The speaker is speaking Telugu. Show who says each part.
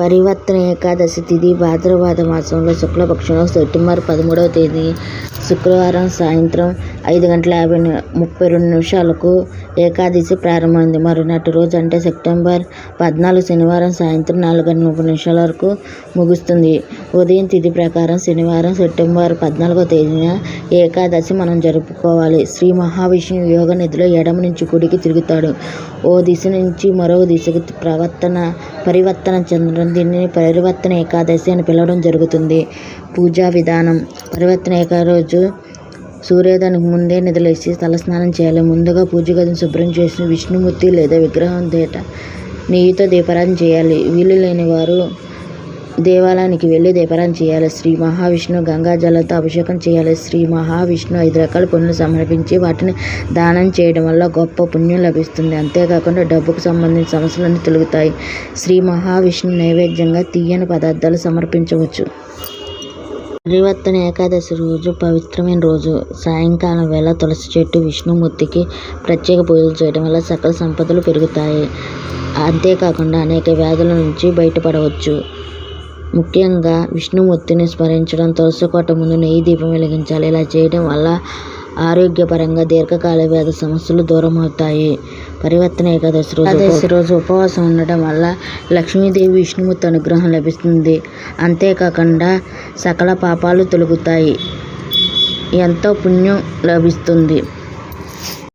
Speaker 1: పరివర్తన ఏకాదశి తిథి భాద్రపద మాసంలో శుక్లపక్షంలో సెప్టెంబర్ పదమూడవ తేదీ శుక్రవారం సాయంత్రం ఐదు గంటల యాభై ముప్పై రెండు నిమిషాలకు ఏకాదశి ప్రారంభమైంది. మరునాటి రోజు అంటే సెప్టెంబర్ పద్నాలుగు శనివారం సాయంత్రం నాలుగు గంటల ముప్పై నిమిషాల వరకు ముగుస్తుంది. ఉదయం తిథి ప్రకారం శనివారం సెప్టెంబర్ పద్నాలుగవ తేదీన ఏకాదశి మనం జరుపుకోవాలి. శ్రీ మహావిష్ణువు యోగ నిధిలో ఎడమ నుంచి కుడికి తిరుగుతాడు. ఓ దిశ నుంచి మరో దిశకు ప్రవర్తన పరివర్తన చెందడం దీనిని పరివర్తన ఏకాదశి అని పిలవడం జరుగుతుంది. పూజా విధానం. పరివర్తన ఏకాదశి రోజు సూర్యోదయానికి ముందే నిద్రలేచి తలస్నానం చేయాలి. ముందుగా పూజ గదిని శుభ్రం చేసి విష్ణుమూర్తి లేదా విగ్రహం దేట నెయ్యితో దీపారాధన చేయాలి. వీలు లేని వారు దేవాలయానికి వెళ్ళి దీపారాయణ చేయాలి. శ్రీ మహావిష్ణువు గంగా జలంతో అభిషేకం చేయాలి. శ్రీ మహావిష్ణు ఐదు రకాల పనులు సమర్పించి వాటిని దానం చేయడం వల్ల గొప్ప పుణ్యం లభిస్తుంది. అంతేకాకుండా డబ్బుకు సంబంధించిన సమస్యలన్నీ తొలుగుతాయి. శ్రీ మహావిష్ణు నైవేద్యంగా తీయని పదార్థాలు సమర్పించవచ్చు. పరివర్తన ఏకాదశి రోజు పవిత్రమైన రోజు సాయంకాలం వేళ తులసి చెట్టు విష్ణుమూర్తికి ప్రత్యేక పూజలు చేయడం వల్ల సకల సంపదలు పెరుగుతాయి. అంతేకాకుండా అనేక వ్యాధుల నుంచి బయటపడవచ్చు. ముఖ్యంగా విష్ణుమూర్తిని స్మరించడం తులసికోట ముందు నెయ్యి దీపం వెలిగించాలి. ఇలా చేయడం వల్ల ఆరోగ్యపరంగా దీర్ఘకాల వ్యాధి సమస్యలు దూరం అవుతాయి పరివర్తన ఏకాదశి రోజు ఏకాదశి రోజు ఉపవాసం ఉండటం వల్ల లక్ష్మీదేవి విష్ణుమూర్తి అనుగ్రహం లభిస్తుంది. అంతేకాకుండా సకల పాపాలు తొలగుతాయి. ఎంతో పుణ్యం లభిస్తుంది.